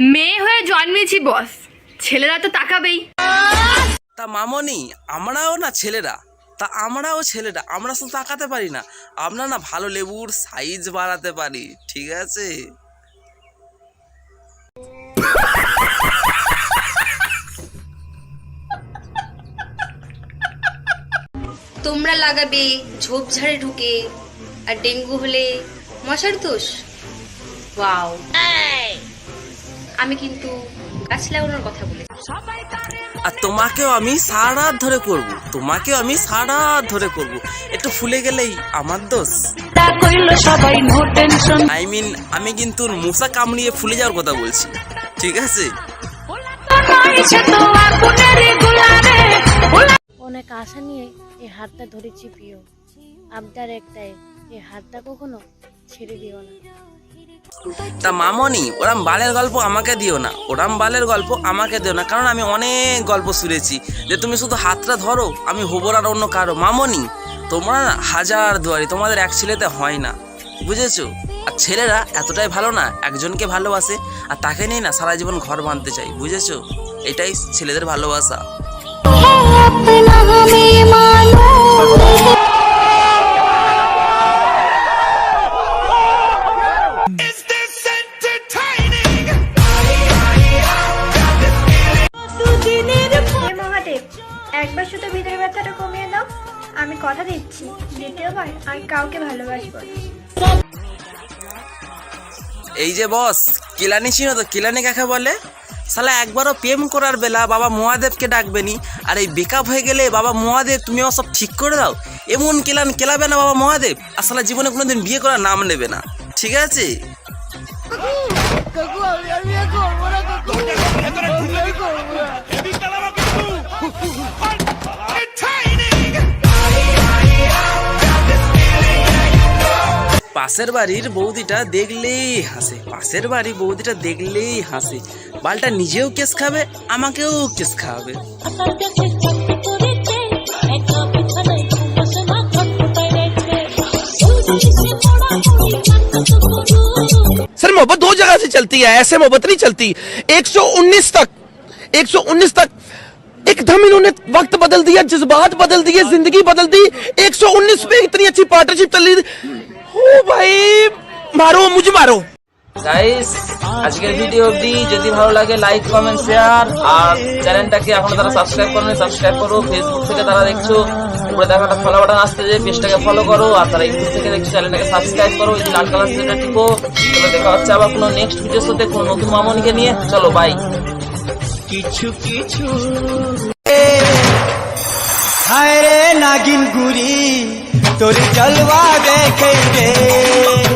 মেয়ে হয়ে জন্মেছি বস ছেলেরা তো তাকাবেই। তা মামনি আমরাও না ছেলেরা। তা আমরাও ছেলেরা আমরা শুধু তাকাতে পারি না। আমরা না ভালো লেবুর সাইজ বাড়াতে পারি ঠিক আছে? তোমরা লাগাবে ঝোপঝাড়ে ঢুকে আর ডেঙ্গু হলে মশার দোষ। ওয়াও আমি কিন্তু গাছ লাগানোর কথা বলেছি। আর তোমাকেও আমি সারা ধরে করব। তোমাকেও আমি সারা ধরে করব। একটু ফুলে গেলেই আমার দোষ। আই মিন আমি কিন্তু মশা কামড়িয়ে ফুলে যাওয়ার কথা বলছি। ঠিক আছে? অনেক আশা নিয়ে এই হাতটা ধরেছি প্রিয় আবদার একটাই এই হাতটা কখনো ছেড়ে দিও না। তা মামনি ওরাম বালের গল্প আমাকে দিও না। ওরাম বালের গল্প আমাকে দিও না কারণ আমি অনেক গল্প শুনেছি। যে তুমি শুধু হাতটা ধরো আমি হব আর অন্য কারও। মামনি তোমরা না হাজার দুয়ারি তোমাদের এক ছেলেতে হয় না। বুঝেছ? আর ছেলেরা এতটাই ভালো না একজনকে ভালোবাসে আর তাকে নিয়ে না সারা জীবন ঘর বাঁধতে চাই বুঝেছ? এটাই ছেলেদের ভালোবাসা। একবার শুধু ভিতরের ব্যথাটা কমিয়ে দাও আমি কথা দিচ্ছি। দ্বিতীয়বার আর কাউকে ভালোবাসবো এই যে বস কিলানি ছিল তো কিলানি কাকে বলে? শালা একবারও প্রেম করার বেলা বাবা মহাদেবকে ডাকবেনি আর এই বেকআপ হয়ে গেলে বাবা মহাদেব তুমি আমার সব ঠিক করে দাও। এমন কেলান কেলাবে না বাবা মহাদেব আর শালা জীবনে কোনোদিন বিয়ে করার নাম নেবে না। ঠিক আছে? পাশের বাড়ির বৌদিটা দেখলেই হাসে পাশের বাড়ির বৌদিটা দেখলেই হাসে বালটা নিজেও কেস খাবে আমাকেও কেস খাওয়াবে सर मोहब्बत दो जगह से चलती है ऐसे मोहब्बत नहीं चलती 119 तक 119 तक एकदम इन्होंने वक्त बदल दिया जज्बात बदल दिए जिंदगी बदल दी 119 पे इतनी अच्छी पार्टनरशिप चल रही ও ভাই মারো মুঝে মারো। গাইস আজকের ভিডিও অবধি। যদি ভালো লাগে লাইক কমেন্ট শেয়ার আর চ্যানেলটাকে এখনও তারা সাবস্ক্রাইব করেন সাবস্ক্রাইব করো। ফেসবুক থেকে তারা দেখছ উপরে দেখাটা ফলো বাটন আসতে যে পেজটাকে ফলো করো। আর তারা ইউটিউব থেকে দেখছ চ্যানেলটাকে সাবস্ক্রাইব করো। এই লাল কালার সেটা টিপো। তাহলে দেখা হচ্ছে আবার কোনো নেক্সট ভিডিওর সাথে কোনো নতুন মামনিকে নিয়ে। চলো বাই কিছু কিছু। হায় রে নাগিন গুড়ি। तोरी चलवा देखेंगे।